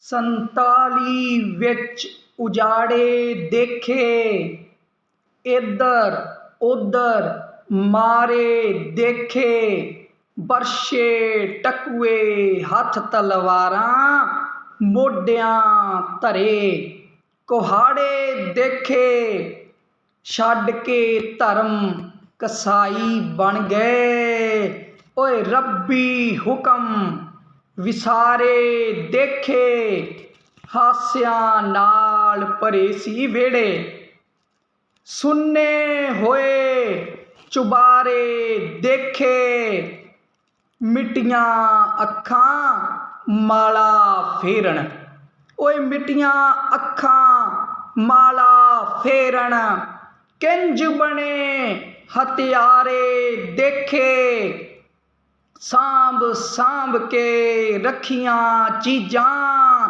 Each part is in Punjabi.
ਸੰਤਾਲੀ ਵਿੱਚ ਉਜਾੜੇ ਦੇਖੇ। ਇੱਧਰ, ਉੱਧਰ ਮਾਰੇ ਦੇਖੇ। ਬਰਛੇ ਟਕੂਏ ਹੱਥ ਤਲਵਾਰਾਂ, ਮੋਢਿਆਂ ਧਰੇ। ਕੁਹਾੜੇ ਦੇਖੇ, ਛੱਡ ਕੇ ਧਰਮ ਕਸਾਈ ਬਣ ਗਏ। ਓਏ ਰੱਬੀ ਹੁਕਮ ਵਿਸਾਰੇ ਦੇਖੇ, ਹਾਸਿਆਂ ਨਾਲ ਭਰੇ ਸੀ ਵਿਹੜੇ। ਸੁੰਨੇ ਹੋਏ, ਚੁਬਾਰੇ ਦੇਖੇ। ਮਿੱਟੀਆਂ ਅੱਖਾਂ, ਮਾਲਾ ਫੇਰਨ। ਓਏ ਮਿੱਟੀਆਂ ਅੱਖਾਂ, ਮਾਲਾ ਫੇਰਨ। ਕਿੰਜ ਬਣੇ ਹਥਿਆਰੇ ਦੇਖੇ। ਸਾਂਭ ਸਾਂਭ ਕੇ ਰੱਖੀਆਂ ਚੀਜ਼ਾਂ।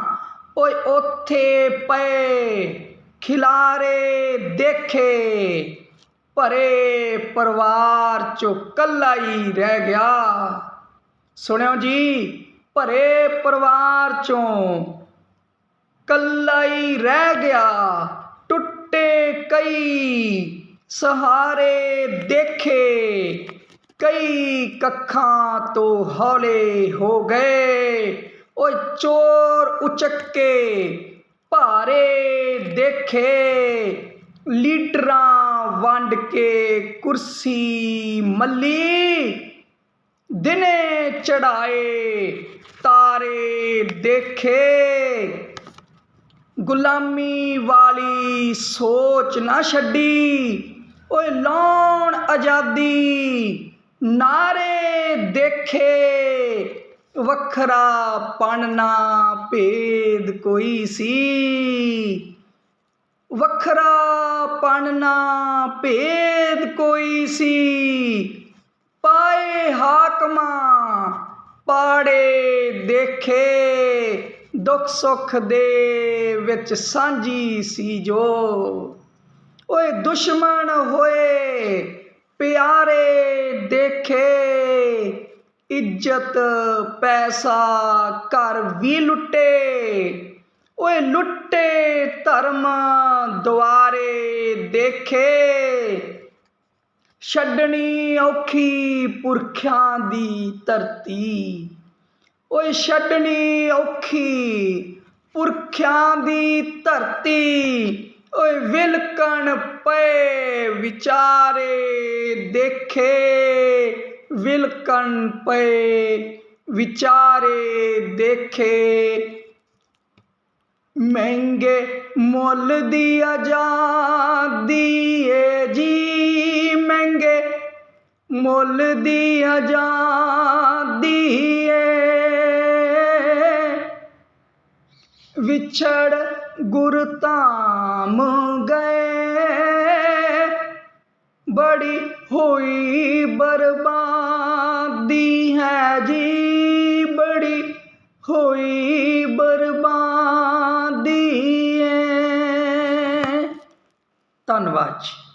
ਓਏ ਉੱਥੇ ਪਏ ਖਿਲਾਰੇ ਦੇਖੇ, ਭਰੇ ਪਰਿਵਾਰ ਚੋਂ ਕੱਲਾ ਹੀ ਰਹਿ ਗਿਆ। ਸੁਣਿਓ ਜੀ, ਭਰੇ ਪਰਿਵਾਰ ਚੋਂ ਕੱਲਾ ਹੀ ਰਹਿ ਗਿਆ। ਟੁੱਟੇ ਕਈ ਸਹਾਰੇ ਦੇਖੇ ਕਈ ਕੱਖਾਂ ਤੋਂ ਹੌਲੇ ਹੋ ਗਏ। ਓਏ ਚੋਰ ਉਚੱਕੇ ਭਾਰੇ ਦੇਖੇ। ਲੀਟਰਾਂ ਵੰਡ ਕੇ ਕੁਰਸੀ ਮੱਲੀ। ਦਿਨੇ ਚੜਾਏ ਤਾਰੇ ਦੇਖੇ। ਗੁਲਾਮੀ ਵਾਲੀ ਸੋਚ ਨਾ ਛੱਡੀ। ਓਏ ਲਾਉਣ ਆਜ਼ਾਦੀ ਨਾਰੇ ਦੇਖੇ, ਵੱਖਰਾ ਪਣ ਨਾ ਭੇਦ ਕੋਈ ਸੀ। ਵੱਖਰਾ ਪਣ ਨਾ ਭੇਦ ਕੋਈ ਸੀ। ਪਾਏ ਹਾਕਮਾਂ, ਪਾੜੇ ਦੇਖੇ, ਦੁੱਖ ਸੁੱਖ ਦੇ ਵਿੱਚ ਸਾਂਝੀ ਸੀ ਜੋ। ਓਏ ਦੁਸ਼ਮਣ ਹੋਏ, ਪਿਆਰੇ ਇੱਜ਼ਤ, ਪੈਸਾ, ਘਰ ਵੀ ਲੁੱਟੇ। ਓਏ ਲੁੱਟੇ ਧਰਮ ਦੁਆਰੇ ਦੇਖੇ। ਛੱਡਣੀ ਔਖੀ ਪੁਰਖਿਆਂ ਦੀ ਧਰਤੀ। ਓਏ ਛੱਡਣੀ ਔਖੀ ਪੁਰਖਿਆਂ ਦੀ ਧਰਤੀ। ਓਏ ਵਿਲਕਣ ਪਏ ਵਿਚਾਰੇ ਦੇਖੇ। ਵਿਲਕਣ ਪਏ, ਵਿਚਾਰੇ ਦੇਖੇ। ਮਹਿੰਗੇ ਮੁੱਲ ਦੀ ਆਜ਼ਾਦੀ ਏ ਜੀ, ਮਹਿੰਗੇ ਮੁੱਲ ਦੀ ਆਜ਼ਾਦੀ ਏ। ਵਿਛੜ ਗੁਰਧਾਮ ਗਏ, ਬੜੀ ਹੋਈ ਬਰਬਾਦੀ ਧੰਨਵਾਦ ਜੀ।